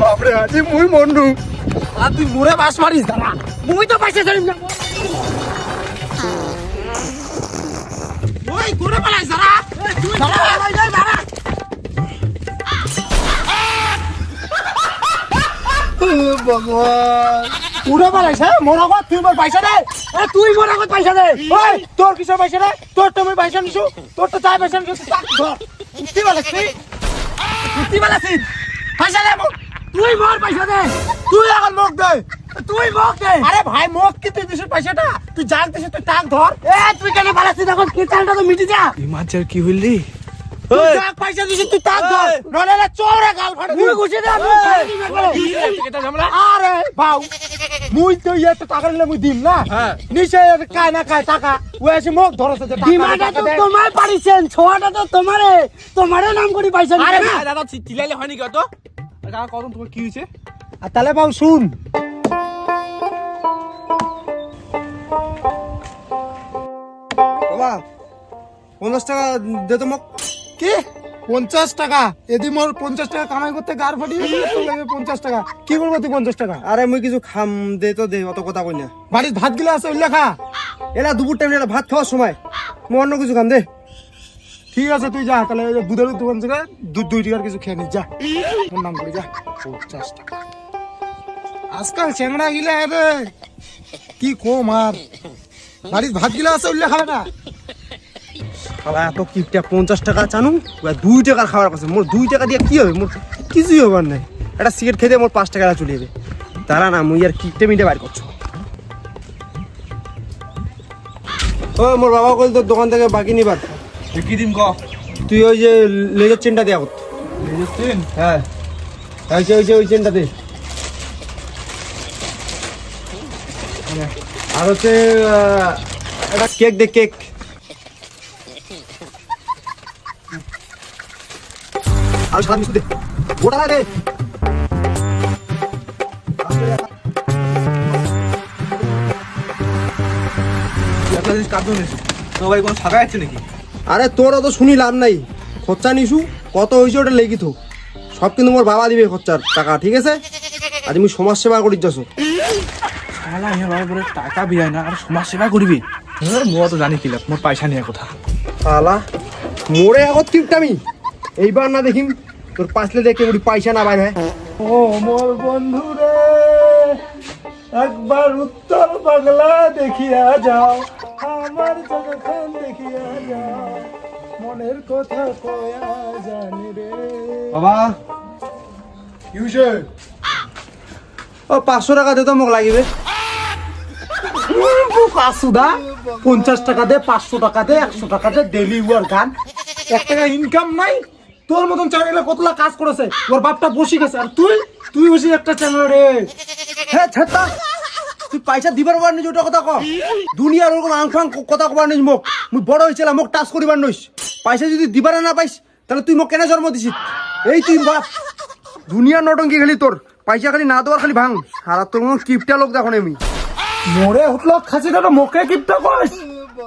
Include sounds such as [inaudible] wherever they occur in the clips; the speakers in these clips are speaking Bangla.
বাপরে আজি মুই মন্ডু। আর তুই মুড়ে বাস মারিস দাঁড়া মুই তো পয়সা ধরিম না ওই ঘুরে পালাইস দাঁড়া তুই দাঁড়া দাঁড়া ভগবান। উড়ে পালাইস হ্যাঁ? মোর আগত তুই মোর পয়সা দে এ তুই মোর আগত পয়সা দে ওই তোর কিসের পয়সা দে তোর তো মই পয়সা নিছু। তোর তো চাই পয়সা নিছু তাক ধর। কুত্তি তুই কুত্তি পালাইছিস পয়সা দে তুই মোর পয়সা দে তুই এখন মোক দে। তুই মোক দে। আরে ভাই মোক কি তুই দিছিস পয়সাটা তুই জান দিছিস তুই টাক ধর। এ তুই কেন পালাইছিস এখন কি চালটা তো মিটি যা। এই মাছের কি হইলি পয়সা দিছিস তুই টাক ধর। নলে চোরে গাল ঘুষি দে আমি এটা ঝামেলা? আরে বাউ। মুই তো ইয়ে তো টাকা নিলে মুই দিম না? হ্যাঁ। নিচে কায় না কায় টাকা। ও এসে মুখ ধরছে যে টাকা তো তোমার পারিছেন ছোয়াটা তো তোমারে। তোমারে নাম করে পাইছেন আরে দাদা চিলাইলে হয়নি কত কাকা কত তোমার কি হয়েছে? আর তাহলে বাবু শুন। বাবা পঞ্চাশ টাকা দে তো মোক। কি? পঞ্চাশ টাকা। এদি মোর পঞ্চাশ টাকা কামাই করতে গার ফাটিয়ে পঞ্চাশ টাকা। কি করব তুই পঞ্চাশ টাকা? আরে মুই কিছু খাম দে তো দে অত কথা কই না। বাড়ির ভাত গিলা আছে ওই লেখা এলা দুপুর টাইম এটা ভাত খাওয়ার সময়। মই অন্য কিছু খাম দে। ঠিক আছে তুই যা তাহলে দুধের দোকান থেকে দুধ দুই টাকার কিছু খেয়ে নিস যা। নাম করে যা। পঞ্চাশ টাকা। আজকাল চেংড়া গিলা রে কি কম আর। বাড়ির ভাত গিলা আছে ওই লেখা না খালা এত কিপটা পঞ্চাশ টাকা চানু দুই টাকার খাবার কথা মোর দুই টাকা দিয়ে কি হবে? মোর কিছুই হবার নাই। একটা সিগারেট খেতে মোর পাঁচ টাকা চলে যাবে। তারা না মুই আর কিপটে মিটে বাইর করছ। ও মোর বাবা কইল তোর দোকান থেকে বাকি নিবার। কি দিম ক? তুই ওই যে লেজার চেনটা দেয়া কর বুঝছেন হ্যাঁ। ওই যে ওই যে ওই চেনটা দে। আর হচ্ছে একটা কেক দে কেক। আর সারা মিষ্টি দে গোটা দে। একটা জিনিস কাজ নিস তো ভাই কোনো সাদা আছে নাকি? আরে তোর অত শুনি লাভ নাই। খরচা নিছু কত হয়েছে ওটা লেগি তো সব কিন্তু মোর বাবা দিবে খরচার টাকা ঠিক আছে? আজ আমি সমাজ সেবা করি যাচ্ছ শালা ইয়া ভাই বলে টাকা বিয়ায় না আর সমাজ সেবা করবি? মই তো জানি কিলাম মোর পয়সা নিয়ে কথা। শালা মোরে আগত কিপটামি। এইবার না দেখিম তোর পাঁচলে দেখে ওটি পয়সা না বাইর। হয় ও মোর বন্ধু রে একবার উত্তর বাংলা দেখিয়া যাও আমার জগখান দেখিয়া যাও মনের কথা কয়া জানি রে। বাবা ইউসে ও পাঁচশো টাকা দে তো মোক লাগিবে। আসুদা পঞ্চাশ টাকা দে পাঁচশো টাকা দে একশো টাকা দে ডেলি ওয়ার গান এক টাকা ইনকাম নাই? তোর মতন চ্যানেলে কতলা কাজ করেছে? ওর বাপটা বসে গেছে। আর তুই? তুই বসে একটা চ্যানেল রে। হ্যাঁ ছেতা তুই পয়সা দিবার পার নিজ ওটা কথা ক দুনিয়ার ওরকম আং ফাং কথা কবার নিস মোক মুই বড় হয়েছিলাম মোক টাচ করিবার নইস। পয়সা যদি দিবার না পাইস, তাহলে তুই মোক কেন জন্ম দিছিস? এই তুই বাপ। দুনিয়ার নটঙ্কি খালি তোর। পয়সা খালি না দেওয়ার খালি ভাঙ। সারা তোর মতো কিপটা লোক দেখো আমি। মোরে উঠল খাসি তো মুখে কিপটা কইস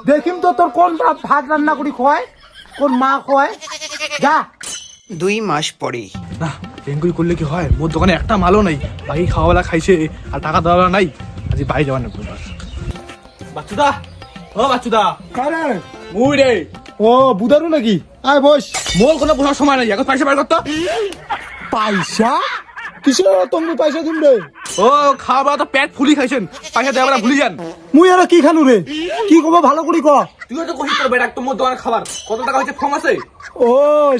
দেখিম তো তোর কোন ভাত রান্না করি খোয়ায়, কোন মা খোয়ায়। যা। দুই মাস পরে না এঙ্গুলি করলে কি হয়? মোর দোকানে একটা মালও নাই। বাকি খাওয়াবেলা খাইছে আর টাকা দেওয়া নাই। আজ বাড়ি যাওয়ার না বাচ্চুদা ও বাচ্চুদা। কারে? মুই রে। ও বুদারু নাকি? আয় বস। মোর কোনো বোঝার সময় নাই এখন পয়সা বার করতো পয়সা? কিসের তুমি পয়সা দিম রে? ও খাওয়া তো পেট ফুলি খাইছেন। পয়সা দেওয়া বেলা ভুলি যান। মুই আর কি খানু রে? কি কব ভালো করে ক? তুই তো কষি করবে এটা তো মোর দোকানের খাবার। কত টাকা হয়েছে ফর্ম আছে? ও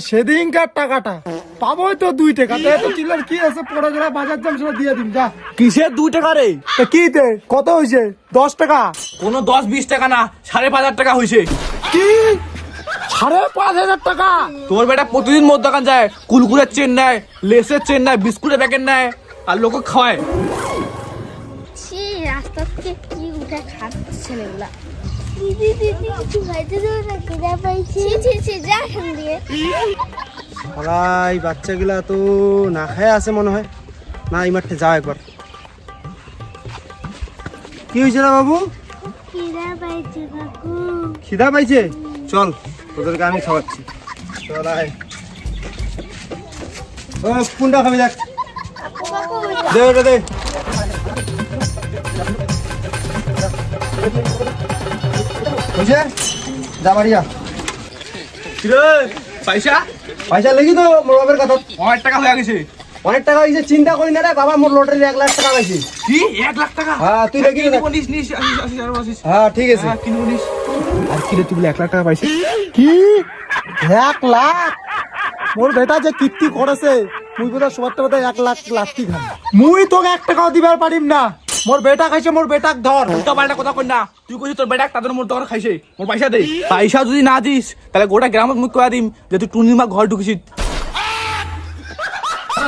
সেদিনকার টাকাটা। পাবোই তো দুই টাকা। তো এত চিল্লার কি আছে পড়ে গেলে বাজার দাম সেটা দিয়ে দিম যা। কিসের দুই টাকা রে? তা কি তে? কত হয়েছে? দশ টাকা? কোনো দশ বিশ টাকা না সাড়ে পাঁচ হাজার টাকা হয়েছে। কি? সাড়ে পাঁচ হাজার টাকা? তোর বেটা প্রতিদিন মোর দোকান যায় কুলকুলের চেন নেয় লেসের চেন নেয় বিস্কুটের প্যাকেট নেয় আর লোক খাওয়ায়। ছি রাস্তা থেকে কি উঠে খাচ্ছে ছেলেগুলা? দিদি দিদি কিছু খাইতে বাচ্চাগুলা তো না খায় আছে মনে হয়। না, এই মাঠে যাও একবার। কি হয়েছে না বাবু? খিদা পাইছে? কাকু চল, তোদেরকে আমি খাওয়াচ্ছি। চল আয় ও, কোনটা খাবি দেখ। দে দে। বুঝে? যা বাড়িয়া। কিরে? পয়সা? পয়সা লেগে তো মোর বাবার কথা। অনেক টাকা হয়ে গেছে। অনেক টাকা হয়েছে চিন্তা করি না রে বাবা মোর লটারি এক লাখ টাকা পাইছি। কি? এক লাখ টাকা? হ্যাঁ তুই দেখি নিস নিস হ্যাঁ ঠিক আছে। হ্যাঁ কিনবো নিস। আর কিরে তুই বলে এক লাখ টাকা পাইছিস? কি? এক লাখ? মোর বেটা যে কীর্তি করেছে মুই বোধহয় সবার এক লাখ লাখটি খান মুই তোকে এক টাকাও দিবার পারিম না। মোর বেটা খাইছে মোর বেটাক ধর। উল্টা পাল্টা কথা কই না। তুই কইছিস তোর বেটা তাদের মোর দর খাইছে। মোর পয়সা দে। পয়সা যদি না দিস তাহলে গোটা গ্রামত মুখ কয়া দিম যে তুই টুনির মা ঘর ঢুকিছিস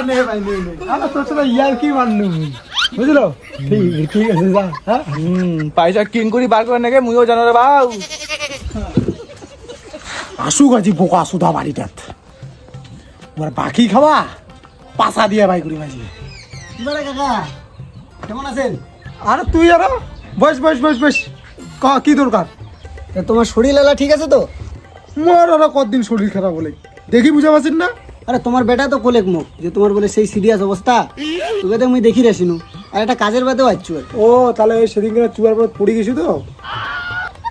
নে ভাই নে নে। আমরা তোর সাথে ইয়ার কি মাননু বুঝলো? ঠিক ঠিক আছে যা হ্যাঁ? পয়সা কিন করি বার করে নাকি মুইও জানো রে বাউ। আসুক আজি বোকা সুধা বাড়িটাত। মোর বাকি খাওয়া পাশা দিয়ে ভাই করি মাঝি এবারে কাকা? কেমন আছেন? আরে তুই আর বস বস বস বস। ক কি দরকার? তা তোমার শরীর এলা ঠিক আছে তো? মোর আর কতদিন শরীর খারাপ বলে দেখি বুঝা পাচ্ছেন না? আরে তোমার বেটা তো কোলেক মুখ যে তোমার বলে সেই সিরিয়াস অবস্থা। তোকে তো আমি দেখি রাসিনু। আর একটা কাজের বাদেও আচ্ছু ও তাহলে ওই সেদিন চুয়ার পর পড়ে গেছি তো?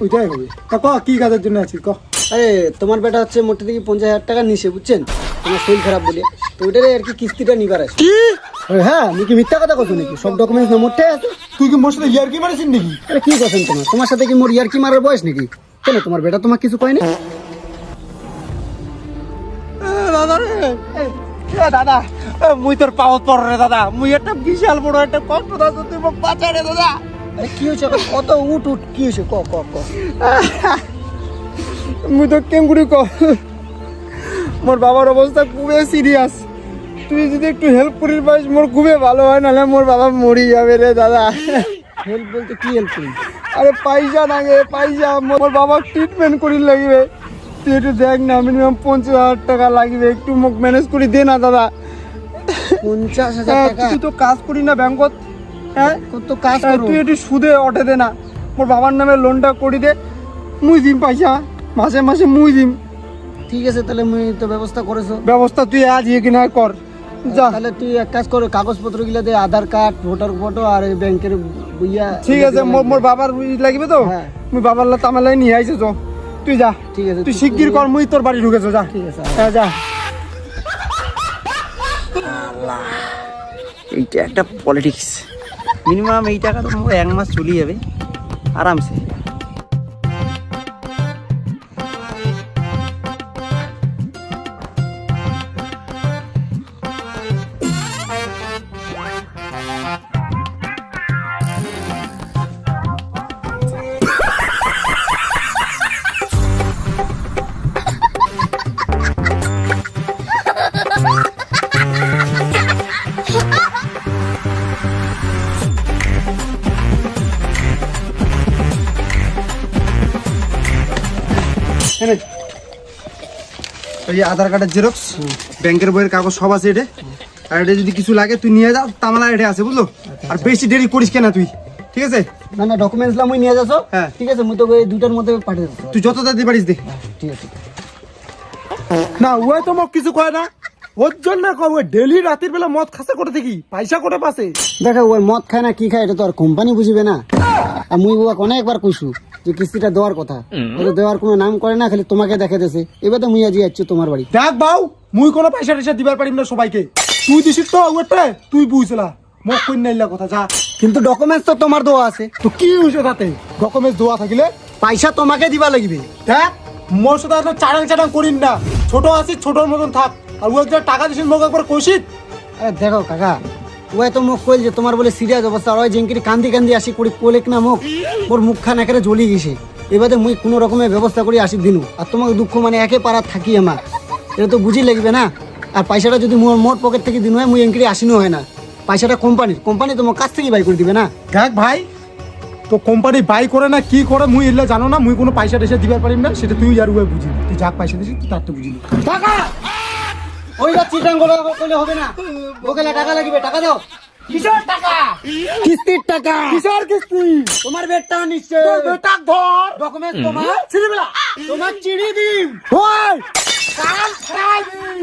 ওইটাই হবে। তা ক কি কাজের জন্য আছিস? ক। আরে তোমার বেটা হচ্ছে মোটে থেকে পঞ্চাশ হাজার টাকা নিছে বুঝছেন? তোমার শরীর খারাপ বলে। তো ওইটারে আর কি কিস্তিটা নিবার আছে। কি? হ্যাঁ আমি কি মিথ্যা কথা কথা নাকি? সব ডকুমেন্টস না মোটে আছে? তুই কি মোর সাথে ইয়ার কি মারিস নাকি? আরে কি কথা তোমার? তোমার সাথে কি মোর ইয়ার কি মারার বয়স নাকি? কেন তোমার বেটা তোমার কিছু কয়নি? দাদা রে দাদা মুই তোর পাওত পর রে দাদা। মুই একটা বিশাল বড় একটা কষ্ট দাদা তুই বাঁচা রে দাদা। আরে কি হয়েছে? কত উঠ উঠ কি হয়েছে? ক ক ক। [laughs] মুই তো কেমগুড়ি ক মোর বাবার অবস্থা খুবই সিরিয়াস তুই যদি একটু হেল্প করিস পারিস মোর খুবই ভালো হয় নাহলে মোর বাবা মরি যাবে রে দাদা। হেল্প বলতে কি হেল্প করি আরে পয়সা নাগে পয়সা। মোর বাবা ট্রিটমেন্ট করি লাগবে। তুই একটু দেখ না মিনিমাম পঞ্চাশ হাজার টাকা লাগবে। একটু মোক ম্যানেজ করি দে না দাদা। পঞ্চাশ হাজার হ্যাঁ, টাকা? তুই তো কাজ করি না ব্যাংকত। হ্যাঁ? কত কাজ হ্যাঁ, তুই একটু সুদে অটে দে না। মোর বাবার নামে লোনটা করি দে। মুই দিম পয়সা। মাসে মাসে মুই দিম। ঠিক আছে তাহলে মুই তো ব্যবস্থা করেছ। ব্যবস্থা তুই আজ ইয়ে কিনা কর। যা। তাহলে তুই এক কাজ করো কাগজপত্রগুলো দে আধার কার্ড ভোটার ফটো আর এই ব্যাংকের বইয়া ঠিক আছে মোর মোর বাবার লাগবে তো? হ্যাঁ। মুই বাবার লা তামালাই নিয়ে আইছে তো তুই যা। ঠিক আছে তুই শিগগির কর মুই তোর বাড়ি ঢুকেছো যা। ঠিক আছে হ্যাঁ যা। এইটা একটা পলিটিক্স। মিনিমাম এই টাকা তো আমার এক মাস চলে যাবে। আরামসে। এই আধার কার্ডের জেরক্স ব্যাংকের বইয়ের কাগজ সব আছে এটা। আর এটা যদি কিছু লাগে তুই নিয়ে যা তামালা এটা আছে বুঝলো? আর বেশি দেরি করিস কেনা তুই? ঠিক আছে? না না ডকুমেন্টস লা মুই নিয়ে যাস হ্যাঁ। ঠিক আছে মুই তো এই দুটার মধ্যে পাঠিয়ে তুই যত তাড়াতাড়ি পারিস দে। ঠিক আছে। না ওই তো মোক কিছু কয় না। ওর জন্য কব ডেলি রাতের বেলা মদ খাসে করে থাকি পয়সা করে পাসে। দেখো ওই মদ খায় না কি খায় এটা তো আর কোম্পানি বুঝবে না। আর মুই বাবা অনেকবার কইসু যে কিস্তিটা দেওয়ার কথা। ও তো দেওয়ার কোনো নাম করে না খালি তোমাকে দেখে দেছে এবার তো মুই আজি যাচ্ছি তোমার বাড়ি। দেখ বাউ মুই কোনো পয়সা টয়সা দিবার পারিম না সবাইকে। তুই দিছিস তো ওটা তুই বুঝলা। মোক কই নাইলা কথা যা। কিন্তু ডকুমেন্টস তো তোমার দেওয়া আছে। তো কি হইছে তাতে? ডকুমেন্টস দেওয়া থাকিলে পয়সা তোমাকে দিবা লাগবে। দেখ মোর সাথে চাড়াং চাড়াং করিন না। ছোট আছিস ছোটর মতন থাক। আর ও একটা টাকা দিছিস মোক একবার কইছিস? আরে দেখো কাকা ওই তো মুখ কইল যে তোমার বলে সিরিয়াস অবস্থা আর ওই জেঙ্কিরি কান্দি কান্দি আসি করি কোলেক না মুখ মোর মুখখান একেবারে জ্বলি গেছে। এবারে মুই কোনো রকমের ব্যবস্থা করি আসি দিনু আর তোমাকে দুঃখ মানে একে পাড়া থাকি আমার। এটা তো বুঝি লাগবে না আর পয়সাটা যদি মোর মোর পকেট থেকে দিন হয় মুই এঙ্কিরি আসিনও হয় না। পয়সাটা কোম্পানির কোম্পানি তোমার কাছ থেকে বাই করে দিবে না। দেখ ভাই তো কোম্পানি বাই করে না কি করে মুই এলে জানো না মুই কোনো পয়সা টয়সা দিবার পারিম না সেটা তুই আর উয়ে বুঝিনি তুই যাক পয়সা দিছিস তুই তার তো বুঝিনি টাকা ওইটা চিটাং করলে হবে না। ওকে টাকা লাগবে টাকা দাও। কিসের টাকা? কিস্তির টাকা। কিসের কিস্তি? তোমার বেডটা নিশ্চয়। বেটা ধর। ডকুমেন্ট তোমার। ছেলেবেলা তোমার চিড়ি দিম। ওই। কান খাই দিম।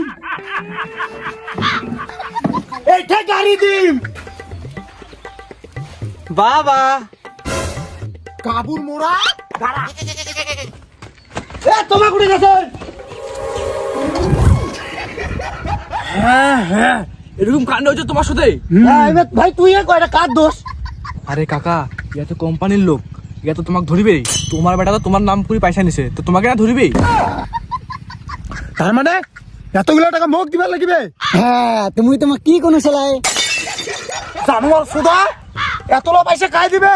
এইটা গাড়ি দিম। বাবা। কাবুর মোড়া। দাঁড়া এ তোমার কুড়ি গেছে? হ্যাঁ হ্যাঁ। এরকম কাণ্ড হচ্ছে তোমার সাথে? হ্যাঁ, এবার ভাই তুই এ কয়টা কার দোষ? আরে কাকা ইয়া তো কোম্পানির লোক। ইয়া তো তোমাকে ধরিবে। তোমার বেটা তো তোমার নাম করে পয়সা নিছে। তো তোমাকে না ধরিবে? তার মানে? এতগুলো টাকা মুখ দিবার লাগিবে? হ্যাঁ তুমি তোমার কি কোনো সেলাই জানোয়ার সুদা এতগুলো পয়সা খাই দিবে?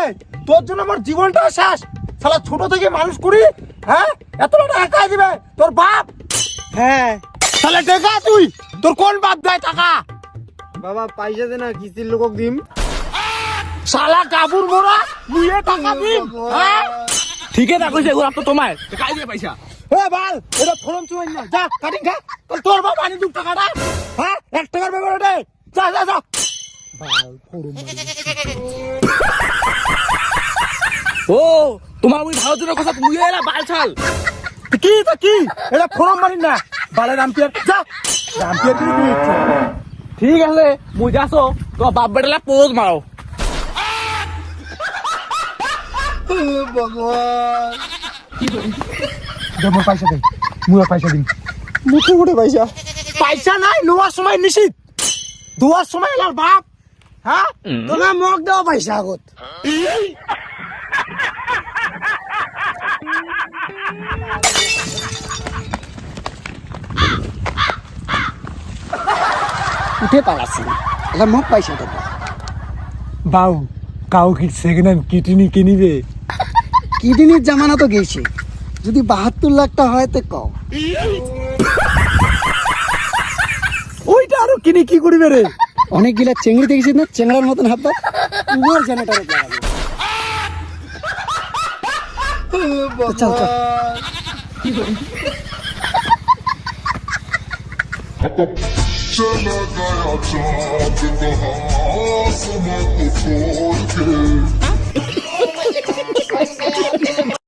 তোর জন্য আমার জীবনটা শেষ। শালা ছোট থেকে মানুষ করি হ্যাঁ? এতগুলো টাকা খাই দিবে? তোর বাপ? হ্যাঁ তাহলে টাকা তুই। তোর কোন বাপ দেয় টাকা? বাবা পয়সা দে না কিস্তির লোক দিম। শালা কাবুর মোড়া মুয়ে টাকা দিন হ্যাঁ? ঠিকই না কইছে এগুলো তো তোমার। কাই দিয়ে পয়সা। এ বাল এটা ফরম চুয়াই না যা কাটিং খা। তাহলে তোর বাপ আনি দু টাকাটা। হ্যাঁ? এক টাকার ব্যাপার ওটা যা যা যা। ও তোমার ওই ভালো জনের কথা তুমি এরা বাল ছাল। কি তা কি? এটা ফরম মানি না। বালে রামপিয়ার। যা! রামপিয়ার কি ঠিক আছে মুই যাসো তোমার বাপ বেটালা পোজ মারো। দে মোর পয়সা দে মুই পয়সা দিন মুখে মুখে পয়সা পয়সা নাই নোয়ার সময় নিশিত। দুয়ার সময় এলার বাপ। হ্যাঁ তোমার মুখ দেওয়া পয়সা আগত। উঠে পালাচ্ছি এটা মুখ পয়সা দেবো বাউ কাউ কি সেকেন্ড হ্যান্ড কিডনি কিনিবে কিডনির জামানা তো গেছে। যদি বাহাত্তর লাখটা হয় তো কও। ওইটা আরও কিনি কি করিবে রে? অনেক গিলা চেংড়ি দেখেছিস না? চেংড়ার মতন হাত পা উমর জেনারেটরে লাগাবে চল চল। चला Chala gaya chand kaha samako khol ke